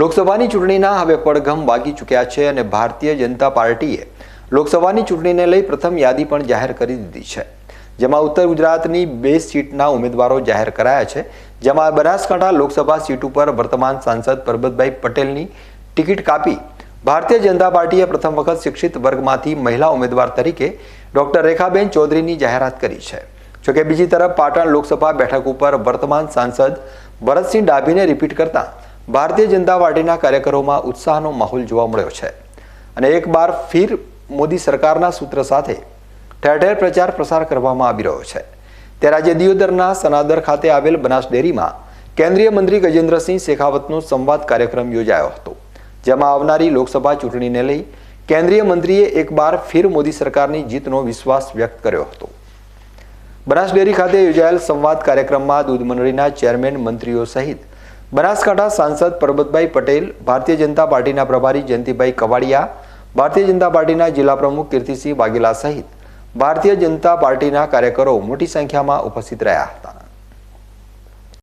લોકસભાની ચૂંટણીના હવે પડઘમ વાગી ચૂક્યા છે અને ભારતીય જનતા પાર્ટીએ લોકસભાની ચૂંટણીને લઈ પ્રથમ યાદી પણ જાહેર કરી દીધી છે. જેમાં ઉત્તર ગુજરાતની બે સીટના ઉમેદવારો જાહેર કરાયા છે. જેમાં બનાસકાંઠા લોકસભા સીટ ઉપર વર્તમાન સાંસદ પરબતભાઈ પટેલની ટિકિટ કાપી ભારતીય જનતા પાર્ટીએ પ્રથમ વખત શિક્ષિત વર્ગમાંથી મહિલા ઉમેદવાર તરીકે ડોક્ટર રેખાબેન ચૌધરીની જાહેરાત કરી છે. જોકે બીજી તરફ પાટણ લોકસભા બેઠક ઉપર વર્તમાન સાંસદ ભરતસિંહ ડાભીને રિપીટ કરતા ભારતીય જનતા પાર્ટીના કાર્યકરોમાં ઉત્સાહનો માહોલ જોવા મળ્યો છે. અને એક બાર ફિર મોદી સરકારના સૂત્ર સાથે ઠેર ઠેર પ્રચાર પ્રસાર કરવામાં આવી રહ્યો છે. ત્યારે આજે દિયોદરના સનાદર ખાતે આવેલ બનાસ ડેરીમાં કેન્દ્રીય મંત્રી ગજેન્દ્રસિંહ શેખાવતનો સંવાદ કાર્યક્રમ યોજાયો હતો, જેમાં આવનારી લોકસભા ચૂંટણીને લઈ કેન્દ્રીય મંત્રીએ એક બાર ફિર મોદી સરકારની જીતનો વિશ્વાસ વ્યક્ત કર્યો હતો. બનાસ ડેરી ખાતે યોજાયેલ સંવાદ કાર્યક્રમમાં દૂધ મંડળીના ચેરમેન મંત્રીઓ સહિત બનાસકાંઠા સાંસદ પરબતભાઈ પટેલ, ભારતીય જનતા પાર્ટીના પ્રભારી જયંતિભાઈ કવાડિયા, ભારતીય જનતા પાર્ટીના જિલ્લા પ્રમુખ કીર્તિસિંહ વાઘેલા સહિત ભારતીય જનતા પાર્ટીના કાર્યકરો મોટી સંખ્યામાં ઉપસ્થિત રહ્યા હતા.